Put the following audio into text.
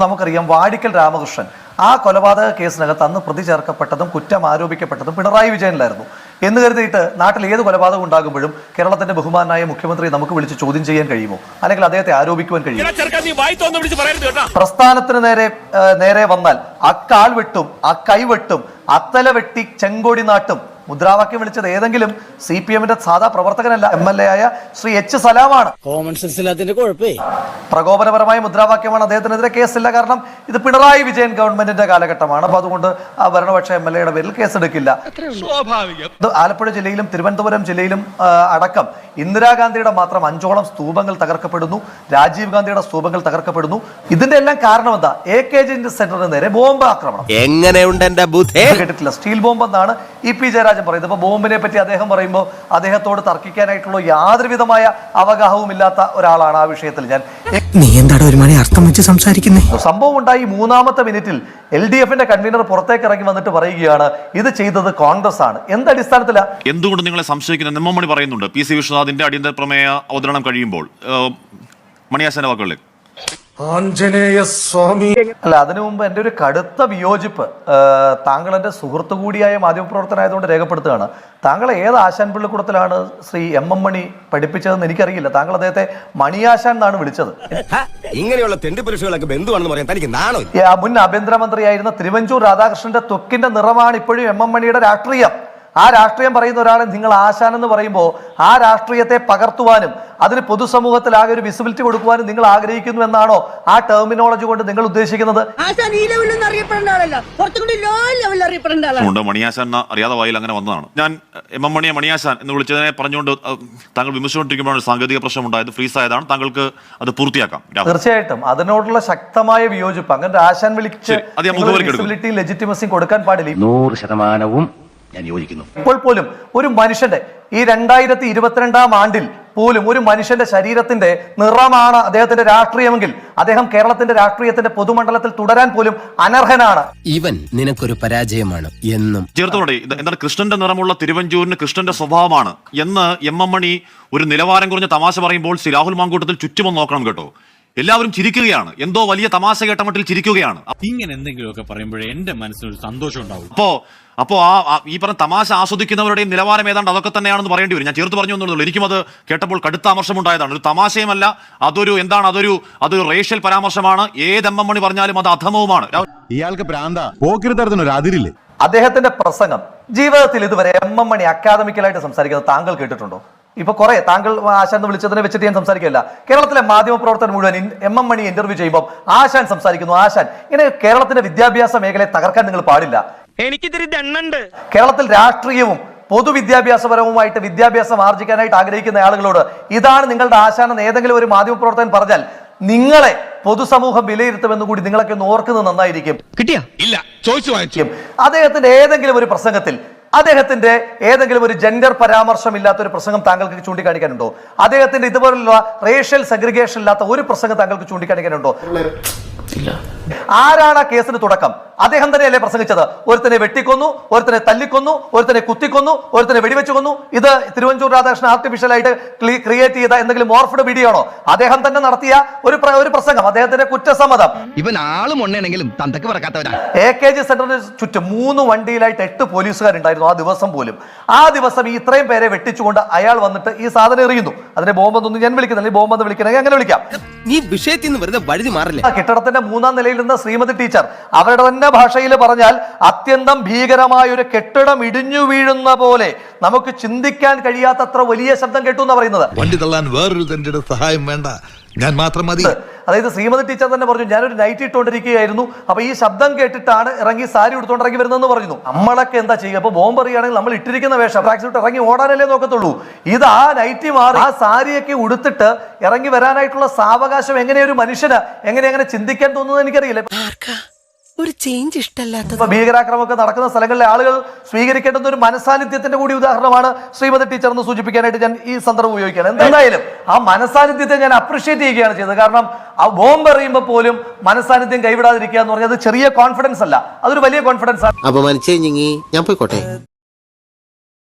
നമുക്കറിയാം വാടിക്കൽ രാമകൃഷ്ണൻ. ആ കൊലപാതക കേസിനകത്ത് അന്ന് പ്രതി ചേർക്കപ്പെട്ടതും കുറ്റം ആരോപിക്കപ്പെട്ടതും പിണറായി വിജയനിലായിരുന്നു. എന്ന് കരുതിയിട്ട് നാട്ടിൽ ഏത് കൊലപാതകം ഉണ്ടാകുമ്പോഴും കേരളത്തിന്റെ ബഹുമാനായ മുഖ്യമന്ത്രി നമുക്ക് വിളിച്ച് ചോദ്യം ചെയ്യാൻ കഴിയുമോ? അല്ലെങ്കിൽ അദ്ദേഹത്തെ ആരോപിക്കുവാൻ കഴിയുമോ? പ്രസ്ഥാനത്തിന് നേരെ നേരെ വന്നാൽ അക്കാൽ വെട്ടും അക്കൈ വെട്ടും അത്തല വെട്ടി ചെങ്കോടി നാട്ടും. മുദ്രാവാക്യം വിളിച്ചത് ഏതെങ്കിലും സി പി എമ്മിന്റെ സാധാ പ്രവർത്തകനല്ല. എം എൽ എ ആയ ശ്രീ എച്ച് സലാമാണ്. കോമൺ സെൻസ് ഇല്ലാത്തതിന്റെ കുഴപ്പേ. പ്രകോപനപരമായ മുദ്രാവാക്യമാണ് അദ്ദേഹത്തിനെതിരെ കേസില്ല. കാരണം ഇത് പിണറായി വിജയൻ ഗവൺമെന്റിന്റെ കാലഘട്ടമാണ്. അപ്പൊ അതുകൊണ്ട് ആ ഭരണപക്ഷ എം എൽ എയുടെ പേരിൽ കേസെടുക്കില്ല. ആലപ്പുഴ ജില്ലയിലും തിരുവനന്തപുരം ജില്ലയിലും അടക്കം ഇന്ദിരാഗാന്ധിയുടെ മാത്രം അഞ്ചോളം സ്തൂപങ്ങൾ തകർക്കപ്പെടുന്നു. രാജീവ് ഗാന്ധിയുടെ സ്തൂപങ്ങൾ തകർക്കപ്പെടുന്നു. ഇതിന്റെ എല്ലാം കാരണം എന്താ? എ കെ ജി സെന്ററിന് നേരെ ബോംബ് ആക്രമണം എങ്ങനെയുണ്ട് കേട്ടിട്ടില്ല. സ്റ്റീൽ ബോംബ് എന്നാണ് ഇ പി ജയരാജൻ പറയുന്നത് ഇപ്പൊ ബോംബിനെ പറ്റി അദ്ദേഹം പറയുമ്പോൾ അദ്ദേഹത്തോട് തർക്കിക്കാനായിട്ടുള്ള യാതൊരു വിധമായ അവഗാഹവും ഇല്ലാത്ത ഒരാളാണ് ആ വിഷയത്തിൽ ഞാൻ. നീ എന്താടാ ഒരു മണി അർത്ഥം വെച്ച് സംസാരിക്കുന്നത് സംഭവം ഉണ്ടായി മൂന്നാമത്തെ മിനിറ്റിൽ എൽ ഡി എഫിന്റെ കൺവീനർ പുറത്തേക്ക് ഇറങ്ങി വന്നിട്ട് പറയുകയാണ് ഇത് ചെയ്തത് കോൺഗ്രസ് ആണ്. എന്ത് അടിസ്ഥാനത്തിലാണ് എന്തുകൊണ്ട് നിങ്ങളെ സംശയിക്കുന്ന നിമ്മമണി പറയുന്നുണ്ട് പി സി വിശ്വനാഥിന്റെ അടിയന്തര പ്രമേയ അവതരണം കഴിയുമ്പോൾ? മണിയാസന മണിയാസന്റെ വാക്കുകളിൽ. ആഞ്ജനേയ സ്വാമി. അല്ല അതിനു മുമ്പ് എന്റെ ഒരു കടുത്ത വിയോജിപ്പ് താങ്കൾ എന്റെ സുഹൃത്തു കൂടിയായ മാധ്യമപ്രവർത്തനായതുകൊണ്ട് രേഖപ്പെടുത്തുകയാണ്. താങ്കൾ ഏത് ആശാൻ പിള്ളിക്കൂടത്തിലാണ് ശ്രീ എം എം മണി പഠിപ്പിച്ചതെന്ന് എനിക്കറിയില്ല. താങ്കൾ അദ്ദേഹത്തെ മണിയാശാൻ എന്നാണ് വിളിച്ചത്. ഇങ്ങനെയുള്ള തെണ്ടി പുരുഷകളൊക്കെ ബന്ധുവാണെന്ന് പറയാൻ തനിക്ക് നാണോ ഈ മുൻ ആഭ്യന്തരമന്ത്രിയായിരുന്ന തിരുവഞ്ചൂർ രാധാകൃഷ്ണന്റെ ത്വക്കിന്റെ നിറമാണ് ഇപ്പോഴും എം എം മണിയുടെ രാഷ്ട്രീയം. ആ രാഷ്ട്രീയം പറയുന്ന ഒരാൾ നിങ്ങൾ ആശാൻ എന്ന് പറയുമ്പോൾ ആ രാഷ്ട്രീയത്തെ പകർത്തുവാനും അതിന് പൊതുസമൂഹത്തിൽ ആകെ ഒരു വിസിബിലിറ്റി കൊടുക്കുവാനും നിങ്ങൾ ആഗ്രഹിക്കുന്നു എന്നാണോ ആ ടെർമിനോളജി കൊണ്ട് നിങ്ങൾ ഉദ്ദേശിക്കുന്നത്? മണിയാശാൻ അറിയാതെ വായിൽ അങ്ങനെ വന്നതാണ്. ഞാൻ എം. എം. മണിയെ മണിയാശാൻ എന്ന് വിളിച്ചതിനെ പറഞ്ഞുകൊണ്ട് താങ്കൾ വിമർശിച്ചുകൊണ്ടിരിക്കുമ്പോഴാണ് സാങ്കേതിക പ്രശ്നം ഉണ്ടായത്. ഫ്രീസ് ആയതാണ് താങ്കൾക്ക് അത് പൂർത്തിയാക്കാം. തീർച്ചയായിട്ടും. അതിനോടുള്ള ശക്തമായ വിയോജിപ്പ്. അങ്ങനെ ആശാൻ വിളിച്ച് ലെജിറ്റിമസിയും കൊടുക്കാൻ പാടില്ല. നൂറ് ശതമാനവും ഞാൻ യോജിക്കുന്നു. ഇപ്പോൾ പോലും ഒരു മനുഷ്യന്റെ ഈ രണ്ടായിരത്തി ഇരുപത്തിരണ്ടാം ആണ്ടിൽ പോലും ഒരു മനുഷ്യന്റെ ശരീരത്തിന്റെ നിറമാണ് അദ്ദേഹത്തിന്റെ രാഷ്ട്രീയമെങ്കിൽ അദ്ദേഹം കേരളത്തിന്റെ രാഷ്ട്രീയത്തിന്റെ പൊതുമണ്ഡലത്തിൽ തുടരാൻ പോലും അനർഹനാണ്. ഇവൻ നിനക്കൊരു പരാജയമാണ് എന്നും ചേർത്തോടെ എന്താണ് കൃഷ്ണന്റെ നിറമുള്ള തിരുവഞ്ചൂരിന് കൃഷ്ണന്റെ സ്വഭാവമാണ് എന്ന് എം എം മണി ഒരു നിലവാരം കുറഞ്ഞ തമാശ പറയുമ്പോൾ ശ്രീ രാഹുൽ മാങ്കൂട്ടത്തിൽ ചുറ്റുമൊന്ന് നോക്കണം കേട്ടോ. എല്ലാവരും ചിരിക്കുകയാണ്. എന്തോ വലിയ തമാശ കേട്ടമട്ടിൽ ചിരിക്കുകയാണ്. ഇങ്ങനെ എന്തെങ്കിലുമൊക്കെ പറയുമ്പോഴേ എന്റെ മനസ്സിനൊരു സന്തോഷം ഉണ്ടാവും. അപ്പോ അപ്പോ ആ ഈ പറഞ്ഞ തമാശ ആസ്വദിക്കുന്നവരുടെയും നിലവാരം ഏതാണ്ട് അതൊക്കെ തന്നെയാണെന്ന് പറയേണ്ടി വരും. ഞാൻ ചേർത്ത് പറഞ്ഞു എന്നുള്ളൂ എനിക്കും അത് കേട്ടപ്പോൾ കടുത്ത അമർഷമുണ്ടായതാണ് ഒരു തമാശയുമല്ല അതൊരു എന്താണ് അതൊരു അതൊരു റേഷ്യൽ പരാമർശമാണ്. ഏത് എം എം മണി പറഞ്ഞാലും അത് അധമവുമാണ്. ഇയാൾക്ക് ഭ്രാന്ത. അതിരില്ലേ? അദ്ദേഹത്തിന്റെ പ്രസംഗം. ജീവിതത്തിൽ ഇതുവരെ എം എം മണി അക്കാദമിക്കലായിട്ട് സംസാരിക്കുന്നത് താങ്കൾ കേട്ടിട്ടുണ്ടോ? ഇപ്പൊ കുറെ താങ്കൾ ആശാൻ എന്ന് വിളിച്ചതിനെ വെച്ചിട്ട് ഞാൻ സംസാരിക്കില്ല കേരളത്തിലെ മാധ്യമ പ്രവർത്തകർ മുഴുവൻ എം എം മണി ഇന്റർവ്യൂ ചെയ്യുമ്പോൾ ആശാൻ സംസാരിക്കുന്നു. ആശാൻ ഇങ്ങനെ കേരളത്തിന്റെ വിദ്യാഭ്യാസ മേഖലയെ തകർക്കാൻ നിങ്ങൾ പാടില്ല. എനിക്കിതിരി ദണ്ണുണ്ട്. കേരളത്തിൽ രാഷ്ട്രീയവും പൊതുവിദ്യാഭ്യാസപരവുമായിട്ട് വിദ്യാഭ്യാസം ആർജിക്കാനായിട്ട് ആഗ്രഹിക്കുന്ന ആളുകളോട് ഇതാണ് നിങ്ങളുടെ ആശാനെന്ന് ഏതെങ്കിലും ഒരു മാധ്യമപ്രവർത്തകൻ പറഞ്ഞാൽ നിങ്ങളെ പൊതുസമൂഹം വിലയിരുത്തുമെന്ന് കൂടി നിങ്ങളൊക്കെ ഒന്ന് ഓർക്കുന്നത് നന്നായിരിക്കും. കിട്ടിയാ? ഇല്ല ചോദിച്ചു വാങ്ങിച്ചു. അദ്ദേഹത്തിന്റെ ഏതെങ്കിലും ഒരു പ്രസംഗത്തിൽ അദ്ദേഹത്തിന്റെ ഏതെങ്കിലും ഒരു ജെൻഡർ പരാമർശം ഇല്ലാത്ത ഒരു പ്രസംഗം താങ്കൾക്ക് ചൂണ്ടിക്കാണിക്കാനുണ്ടോ? അദ്ദേഹത്തിന്റെ ഇതുപോലുള്ള റേഷ്യൽ സെഗ്രിഗേഷൻ ഇല്ലാത്ത ഒരു പ്രസംഗം താങ്കൾക്ക് ചൂണ്ടിക്കാണിക്കാനുണ്ടോ? ആരാണ് ആ കേസിന് തുടക്കം? അദ്ദേഹം തന്നെയല്ലേ പ്രസംഗിച്ചത്? ഒരുത്തനെ വെട്ടിക്കൊന്നു ഒരുത്തനെ തല്ലിക്കൊന്നു ഒരുത്തനെ കുത്തിക്കൊന്നു ഒരുത്തനെ വെടിവെച്ചു കൊന്നു ഇത് തിരുവഞ്ചൂർ രാധാകൃഷ്ണൻ ആർട്ടിഫിഷ്യലായിട്ട് ക്രിയേറ്റ് ചെയ്ത എന്തെങ്കിലും മോർഫഡ് വീഡിയോ ആണോ? അദ്ദേഹം തന്നെ നടത്തിയ ഒരു ഒരു പ്രസംഗം. അദ്ദേഹത്തിന്റെ കുറ്റസമ്മതം. ഇവൻ ആളും ഉണ്ടെങ്കിലും തന്തക്ക് എ കെ ജി സെന്ററിന് ചുറ്റും മൂന്ന് വണ്ടിയിലായിട്ട് എട്ട് പോലീസുകാരുണ്ടായിരുന്നു ആ ദിവസം പോലും. ആ ദിവസം ഈ ഇത്രയും പേരെ വെട്ടിച്ചുകൊണ്ട് അയാൾ വന്നിട്ട് ഈ സാധനം എറിയുന്നു. അതിനെ ബോംബെന്നൊന്നും ഞാൻ വിളിക്കുന്നില്ല. ബോംബെന്ന് വിളിക്കണമെങ്കിൽ അങ്ങനെ വിളിക്കാം. ഈ വിഷയത്തിൽ നിന്ന് വെറുതെ വഴുതി മാറില്ല? കെട്ടിടത്തിന്റെ മൂന്നാം നിലയിൽ നിന്ന് ശ്രീമതി ടീച്ചർ അവരുടെ തന്നെ ഭാഷയിൽ പറഞ്ഞാൽ അത്യന്തം ഭീകരമായ ഒരു കെട്ടിടം ഇടിഞ്ഞു വീഴുന്ന പോലെ നമുക്ക് ചിന്തിക്കാൻ കഴിയാത്തത്ര വലിയ ശബ്ദം കേട്ടു എന്ന് പറയുന്നത്. വണ്ടി തള്ളാൻ വേറൊരു സഹായം വേണ്ട. ഞാൻ മാത്രം മതി. അതായത് ശ്രീമതി ടീച്ചർ തന്നെ പറഞ്ഞു ഞാനൊരു നൈറ്റ് ഇട്ടുകൊണ്ടിരിക്കുകയായിരുന്നു അപ്പൊ ഈ ശബ്ദം കേട്ടിട്ടാണ് ഇറങ്ങി സാരി എടുത്തുകൊണ്ട് ഇറങ്ങി വരുന്നതെന്ന് പറഞ്ഞു നമ്മളൊക്കെ എന്താ ചെയ്യുക? അപ്പൊ ബോംബ് അറിയുകയാണെങ്കിൽ നമ്മൾ ഇട്ടിരിക്കുന്ന വേഷം ട്രാക്സ് ഇട്ട് ഇറങ്ങി ഓടാനല്ലേ നോക്കത്തുള്ളൂ. ഇത് ആ നൈറ്റി മാറി ആ സാരിയൊക്കെ ഉടുത്തിട്ട് ഇറങ്ങി വരാനായിട്ടുള്ള സാവകാശം എങ്ങനെ ഒരു മനുഷ്യന് എങ്ങനെ എങ്ങനെ ചിന്തിക്കാൻ തോന്നുന്നത് എനിക്കറിയില്ല. ഒരു ചേഞ്ച് ഇഷ്ടമല്ലാത്ത ഭീകരാക്രമമൊക്കെ നടക്കുന്ന സ്ഥലങ്ങളിലെ ആളുകൾ സ്വീകരിക്കേണ്ടുന്ന ഒരു മനസാന്നിധ്യത്തിന്റെ കൂടി ഉദാഹരണമാണ് ശ്രീമതി ടീച്ചർ എന്ന് സൂചിപ്പിക്കാനായിട്ട് ഞാൻ ഈ സന്ദർഭം ഉപയോഗിക്കുകയാണ്. എന്തായാലും ആ മനസാന്നിധ്യത്തെ ഞാൻ അപ്രീഷിയേറ്റ് ചെയ്യുകയാണ് ചെയ്തത്. കാരണം ആ ബോംബ് എറിയുമ്പോൾ പോലും മനസാന്നിധ്യം കൈവിടാതിരിക്കുക എന്ന് പറഞ്ഞാൽ അത് ചെറിയ കോൺഫിഡൻസ് അല്ല. അതൊരു വലിയ കോൺഫിഡൻസ് ആണ്. അപമാനിച്ചേ ഞാൻ പോയിക്കോട്ടെ.